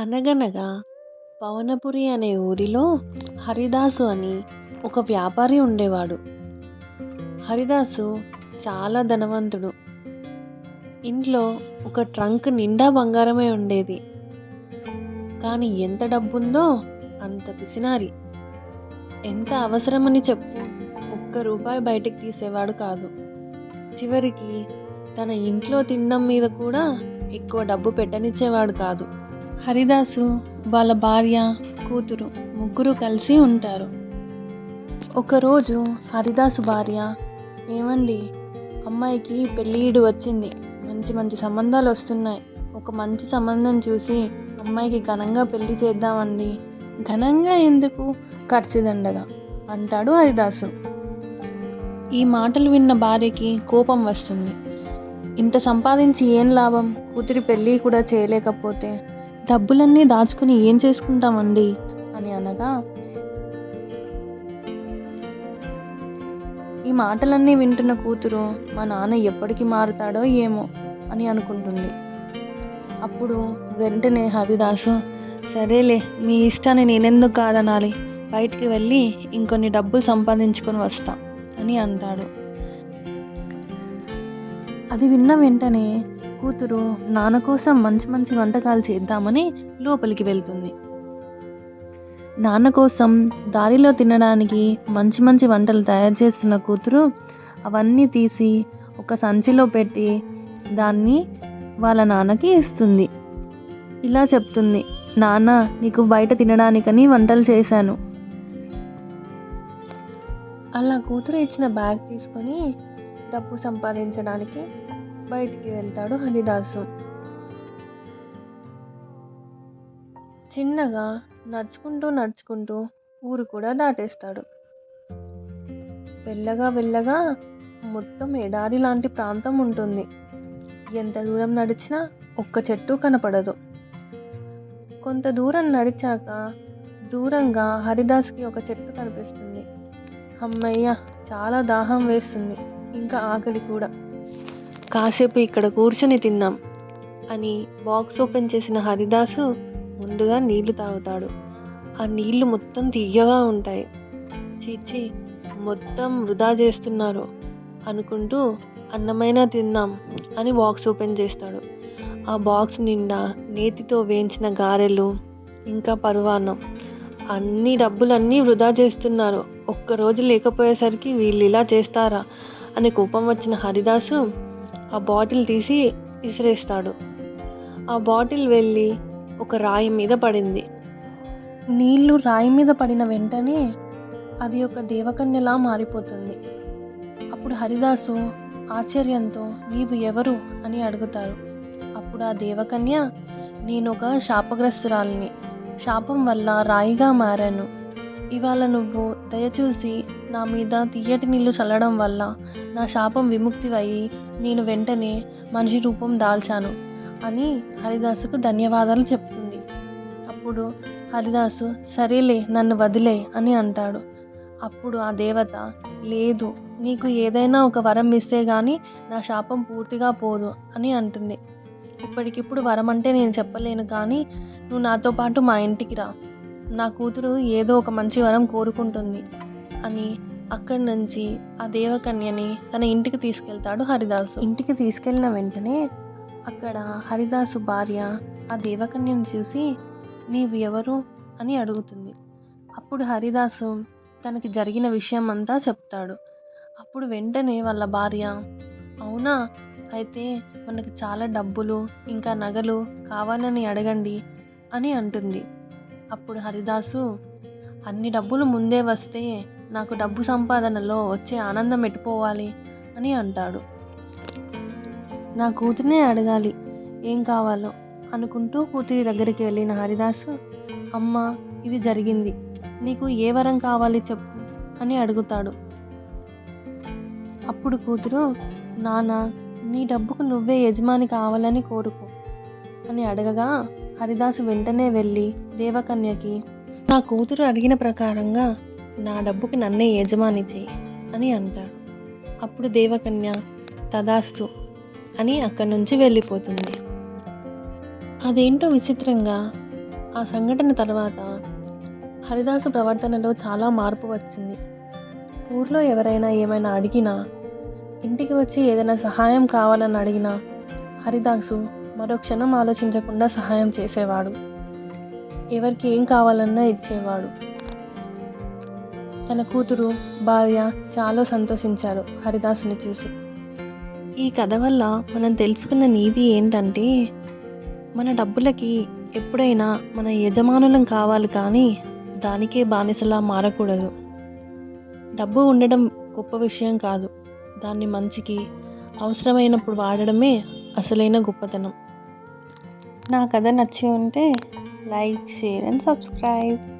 అనగనగా పవనపురి అనే ఊరిలో హరిదాసు అని ఒక వ్యాపారి ఉండేవాడు. హరిదాసు చాలా ధనవంతుడు. ఇంట్లో ఒక ట్రంక్ నిండా బంగారమే ఉండేది. కానీ ఎంత డబ్బుందో అంత పిసినారి. ఎంత అవసరమని చెప్పు ఒక్క రూపాయి బయటకు తీసేవాడు కాదు. చివరికి తన ఇంట్లో తినడం మీద కూడా ఎక్కువ డబ్బు పెట్టనిచ్చేవాడు కాదు. హరిదాసు వాళ్ళ భార్య కూతురు ముగ్గురు కలిసి ఉంటారు. ఒకరోజు హరిదాసు భార్య ఏమండి అమ్మాయికి పెళ్ళిడు వచ్చింది. మంచి మంచి సంబంధాలు వస్తున్నాయి. ఒక మంచి సంబంధం చూసి అమ్మాయికి ఘనంగా పెళ్ళి చేద్దామండి. ఘనంగా ఎందుకు? ఖర్చుదండగా అంటాడు హరిదాసు. ఈ మాటలు విన్న భార్యకి కోపం వస్తుంది. ఇంత సంపాదించి ఏం లాభం? కూతురి పెళ్ళి కూడా చేయలేకపోతే డబ్బులన్నీ దాచుకుని ఏం చేసుకుంటామండి? అని అనగా ఈ మాటలన్నీ వింటున్న కూతురు మా నాన్న ఎప్పటికి మారుతాడో ఏమో అని అనుకుంటుంది. అప్పుడు వెంటనే హరిదాసు సరేలే మీ ఇష్టాన్ని నేనెందుకు కాదనాలి? బయటికి వెళ్ళి ఇంకొన్ని డబ్బులు సంపాదించుకొని వస్తా అని అంటాడు. అది విన్న వెంటనే కూతురు నాన్న కోసం మంచి మంచి వంటకాలు చేద్దామని లోపలికి వెళ్తుంది. నాన్న కోసం దారిలో తినడానికి మంచి మంచి వంటలు తయారు చేస్తున్న కూతురు అవన్నీ తీసి ఒక సంచిలో పెట్టి దాన్ని వాళ్ళ నాన్నకి ఇస్తుంది. ఇలా చెప్తుంది నాన్న నీకు బయట తినడానికని వంటలు చేశాను అలా కూతురు ఇచ్చిన బ్యాగ్ తీసుకొని డబ్బు సంపాదించడానికి బయటికి వెళ్తాడు హరిదాసు. చిన్నగా నడుచుకుంటూ నడుచుకుంటూ ఊరు కూడా దాటేస్తాడు. వెళ్ళగా వెళ్ళగా మొత్తం ఎడారి లాంటి ప్రాంతం ఉంటుంది. ఎంత దూరం నడిచినా ఒక్క చెట్టు కనపడదు. కొంత దూరం నడిచాక దూరంగా హరిదాస్కి ఒక చెట్టు కనిపిస్తుంది. అమ్మయ్య చాలా దాహం వేస్తుంది. ఇంకా ఆకలి కూడా. కాసేపు ఇక్కడ కూర్చుని తిందాం అని బాక్స్ ఓపెన్ చేసిన హరిదాసు ముందుగా నీళ్ళు తాగుతాడు. ఆ నీళ్ళు మొత్తం తీయగా ఉంటాయి. చీచి మొత్తం వృధా చేస్తున్నారు అనుకుంటూ అన్నమైనా తిందాం అని బాక్స్ ఓపెన్ చేస్తాడు. ఆ బాక్స్ నిండా నేతితో వేయించిన గారెలు ఇంకా పరువాన్నం. అన్ని డబ్బులన్నీ వృధా చేస్తున్నారు. ఒక్కరోజు లేకపోయేసరికి వీళ్ళు ఇలా చేస్తారా అని కోపం వచ్చిన హరిదాసు ఆ బాటిల్ తీసి విసిరేస్తాడు. ఆ బాటిల్ వెళ్ళి ఒక రాయి మీద పడింది. నీళ్ళు రాయి మీద పడిన వెంటనే అది ఒక దేవకన్యలా మారిపోతుంది. అప్పుడు హరిదాసు ఆశ్చర్యంతో నీవు ఎవరు? అని అడుగుతాడు. అప్పుడు ఆ దేవకన్య నేను ఒక శాపగ్రస్తురాలిని. శాపం వల్ల రాయిగా మారాను. ఇవాళ నువ్వు దయచూసి నా మీద తీయటి నీళ్ళు చల్లడం వల్ల నా శాపం విముక్తివయ్యి నేను వెంటనే మనిషి రూపం దాల్చాను అని హరిదాసుకు ధన్యవాదాలు చెప్తుంది. అప్పుడు హరిదాసు సరేలే నన్ను వదిలే అని అంటాడు. అప్పుడు ఆ దేవత లేదు నీకు ఏదైనా ఒక వరం ఇస్తే కానీ నా శాపం పూర్తిగా పోదు అని అంటుంది. ఇప్పటికిప్పుడు వరం అంటే నేను చెప్పలేను కానీ నువ్వు నాతో పాటు మా ఇంటికి రా. నా కూతురు ఏదో ఒక మంచి వరం కోరుకుంటుంది అని అక్కడి నుంచి ఆ దేవకన్యని తన ఇంటికి తీసుకెళ్తాడు హరిదాసు. ఇంటికి తీసుకెళ్ళిన వెంటనే అక్కడ హరిదాసు భార్య ఆ దేవకన్యను చూసి నీవు ఎవరు? అని అడుగుతుంది. అప్పుడు హరిదాసు తనకి జరిగిన విషయం అంతా చెప్తాడు. అప్పుడు వెంటనే వాళ్ళ భార్య అవునా? అయితే మనకు చాలా డబ్బులు ఇంకా నగలు కావాలని అడగండి అని అంటుంది. అప్పుడు హరిదాసు అన్ని డబ్బులు ముందే వస్తే నాకు డబ్బు సంపాదనలో వచ్చే ఆనందం ఎట్టుకోవాలి అని అంటాడు. నా కూతురినే అడగాలి ఏం కావాలో అనుకుంటూ కూతురి దగ్గరికి వెళ్ళిన హరిదాసు అమ్మ ఇది జరిగింది నీకు ఏ వరం కావాలి చెప్పు అని అడుగుతాడు. అప్పుడు కూతురు నాన్న నీ డబ్బుకు నువ్వే యజమాని కావాలని కోరుకో అని అడగగా హరిదాసు వెంటనే వెళ్ళి దేవకన్యకి నా కూతురు అడిగిన ప్రకారంగా నా డబ్బుకి నన్నే యజమాని చేయి అని అంటాడు. అప్పుడు దేవకన్య తదాస్తు అని అక్కడి నుంచి వెళ్ళిపోతుంది. అదేంటో విచిత్రంగా ఆ సంఘటన తర్వాత హరిదాసు ప్రవర్తనలో చాలా మార్పు వచ్చింది. ఊర్లో ఎవరైనా ఏమైనా అడిగినా ఇంటికి వచ్చి ఏదైనా సహాయం కావాలని అడిగినా హరిదాసు మరో క్షణం ఆలోచించకుండా సహాయం చేసేవాడు. ఎవరికి ఏం కావాలన్నా ఇచ్చేవాడు. తన కూతురు భార్య చాలా సంతోషించారు హరిదాసుని చూసి. ఈ కథ వల్ల మనం తెలుసుకున్న నీతి ఏంటంటే మన డబ్బులకి ఎప్పుడైనా మన యజమానులం కావాలి కానీ దానికే బానిసలా మారకూడదు. డబ్బు ఉండడం గొప్ప విషయం కాదు. దాన్ని మంచికి అవసరమైనప్పుడు వాడడమే అసలైన గొప్పతనం. నా కథ నచ్చి ఉంటే లైక్ షేర్ అండ్ సబ్స్క్రైబ్.